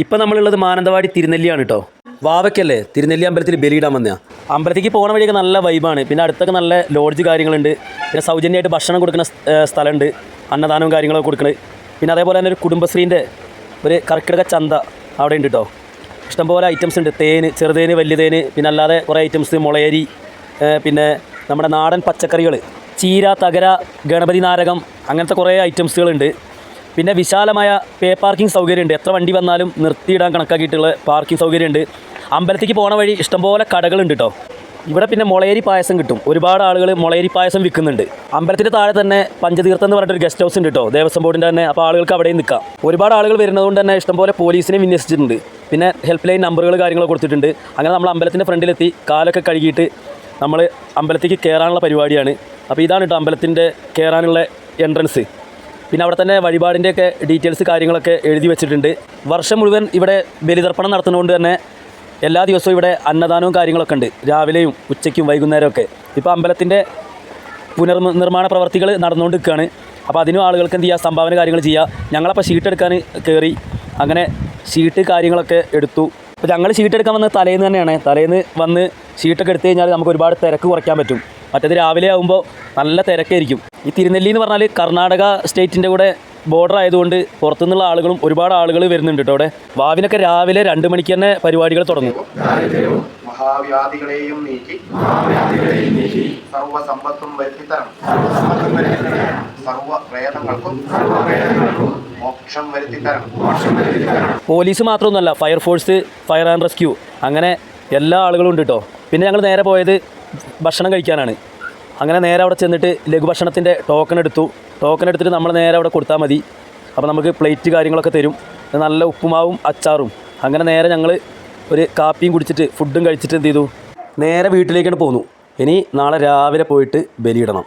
ഇപ്പം നമ്മളുള്ളത് മാനന്തവാടി തിരുനെല്ലിയാണ് കേട്ടോ വാവയ്ക്കല്ലേ? തിരുനെല്ലി അമ്പലത്തിൽ ബലിയിടാൻ വന്നതാ അമ്പലത്തേക്ക് പോകുന്ന വഴിയൊക്കെ നല്ല വൈബാണ് പിന്നെ അടുത്തൊക്കെ നല്ല ലോഡ്ജ് കാര്യങ്ങളുണ്ട്. പിന്നെ സൗജന്യമായിട്ട് ഭക്ഷണം കൊടുക്കുന്ന സ്ഥലമുണ്ട്. അന്നദാനവും കാര്യങ്ങളൊക്കെ കൊടുക്കുന്നത് പിന്നെ അതേപോലെ തന്നെ ഒരു കുടുംബശ്രീന്റെ ഒരു കർക്കിടക ചന്ത അവിടെ ഉണ്ട് കേട്ടോ ഇഷ്ടംപോലെ ഐറ്റംസ് ഉണ്ട്. തേന് ചെറുതേന് വലിയ തേന് പിന്നെ അല്ലാതെ കുറേ ഐറ്റംസ് മുളയരി പിന്നെ നമ്മുടെ നാടൻ പച്ചക്കറികൾ ചീര തകര ഗണപതി നാരകം അങ്ങനത്തെ കുറേ ഐറ്റംസുകളുണ്ട് പിന്നെ വിശാലമായ പേ പാർക്കിംഗ് സൗകര്യമുണ്ട്. എത്ര വണ്ടി വന്നാലും നിർത്തിയിടാൻ കണക്കാക്കിയിട്ടുള്ള പാർക്കിംഗ് സൗകര്യമുണ്ട്. അമ്പലത്തിലേക്ക് പോണ വഴി ഇഷ്ടംപോലെ കടകളുണ്ട് കേട്ടോ ഇവിടെ പിന്നെ മുളയരി പായസം കിട്ടും. ഒരുപാട് ആളുകൾ മുളയരി പായസം വിൽക്കുന്നുണ്ട്. അമ്പലത്തിന്റെ താഴെ തന്നെ പഞ്ചതീർത്ഥം എന്ന് പറഞ്ഞിട്ട് ഒരു ഗസ്റ്റ് ഹൗസ് ഉണ്ട് കേട്ടോ ദേവസ്വം ബോർഡിന്റെ തന്നെ. അപ്പോൾ ആളുകൾക്ക് അവിടെയും നിൽക്കാം. ഒരുപാട് ആളുകൾ വരുന്നതുകൊണ്ട് തന്നെ ഇഷ്ടംപോലെ പോലീസിനെ വിന്യസിച്ചിട്ടുണ്ട്. പിന്നെ ഹെൽപ്പ് ലൈൻ നമ്പറുകൾ കാര്യങ്ങളൊക്കെ കൊടുത്തിട്ടുണ്ട്. അങ്ങനെ നമ്മൾ അമ്പലത്തിന്റെ ഫ്രണ്ടിലെത്തി. കാലൊക്കെ കഴുകിയിട്ട് നമ്മൾ അമ്പലത്തിലേക്ക് കയറാനുള്ള പരിപാടിയാണ്. അപ്പോൾ ഇതാണ് കേട്ടോ അമ്പലത്തിന്റെ കയറാനുള്ള എൻട്രൻസ്. പിന്നെ അവിടെ തന്നെ വഴിപാടിന്റെയൊക്കെ ഡീറ്റെയിൽസ് കാര്യങ്ങളൊക്കെ എഴുതി വെച്ചിട്ടുണ്ട്. വർഷം മുഴുവൻ ഇവിടെ ബലിതർപ്പണം നടത്തുന്നതുകൊണ്ട് തന്നെ എല്ലാ ദിവസവും ഇവിടെ അന്നദാനവും കാര്യങ്ങളൊക്കെ ഉണ്ട്. രാവിലെയും ഉച്ചയ്ക്കും വൈകുന്നേരമൊക്കെ. ഇപ്പോൾ അമ്പലത്തിന്റെ പുനർനിർമ്മാണ പ്രവർത്തികൾ നടന്നുകൊണ്ട് നിൽക്കുകയാണ് അപ്പോൾ അതിനും ആളുകൾക്ക് എന്ത് ചെയ്യുക സംഭാവന കാര്യങ്ങൾ ചെയ്യുക ഞങ്ങളപ്പോൾ ഷീറ്റ് എടുക്കാൻ കയറി അങ്ങനെ ഷീറ്റ് കാര്യങ്ങളൊക്കെ എടുത്തു. അപ്പോൾ ഞങ്ങൾ ഷീറ്റ് എടുക്കാൻ വന്നത് തലേന്ന് തന്നെയാണ്. തലേന്ന് വന്ന് ഷീറ്റൊക്കെ എടുത്തു കഴിഞ്ഞാൽ നമുക്ക് ഒരുപാട് തിരക്ക് കുറയ്ക്കാൻ പറ്റും. മറ്റേത് രാവിലെ ആകുമ്പോൾ നല്ല തിരക്കായിരിക്കും. ഈ തിരുനെല്ലി എന്ന് പറഞ്ഞാൽ കർണാടക സ്റ്റേറ്റിന്റെ കൂടെ ബോർഡർ ആയതുകൊണ്ട് പുറത്തുനിന്നുള്ള ആളുകളും ഒരുപാട് ആളുകൾ വരുന്നുണ്ട് കേട്ടോ അവിടെ. വാവിനൊക്കെ രാവിലെ രണ്ട് മണിക്ക് തന്നെ പരിപാടികൾ തുടങ്ങും. മഹാവ്യാധികളെയും നീക്കി സർവസമ്പത്തും വരുത്തിത്തരണം. സർവ വേദങ്ങൾക്കും മോക്ഷം വരുത്തിത്തരണം. പോലീസ് മാത്രമൊന്നുമല്ല fire force fire and rescue അങ്ങനെ എല്ലാ ആളുകളും ഉണ്ട് കേട്ടോ പിന്നെ ഞങ്ങൾ നേരെ പോയത് ഭക്ഷണം കഴിക്കാനാണ്. അങ്ങനെ നേരെ അവിടെ ചെന്നിട്ട് ലഘുഭക്ഷണത്തിന്റെ ടോക്കൺ എടുത്തു. ടോക്കൺ എടുത്തിട്ട് നമ്മൾ നേരെ അവിടെ കൊടുത്താൽ മതി. അപ്പോൾ നമുക്ക് പ്ലേറ്റ് കാര്യങ്ങളൊക്കെ തരും. നല്ല ഉപ്പുമാവും അച്ചാറും. അങ്ങനെ നേരെ ഞങ്ങൾ ഒരു കാപ്പിയും കുടിച്ചിട്ട് ഫുഡും കഴിച്ചിട്ട് എന്ത് ചെയ്തു? നേരെ വീട്ടിലേക്കാണ് പോന്നു. ഇനി നാളെ രാവിലെ പോയിട്ട് ബലിയിടണം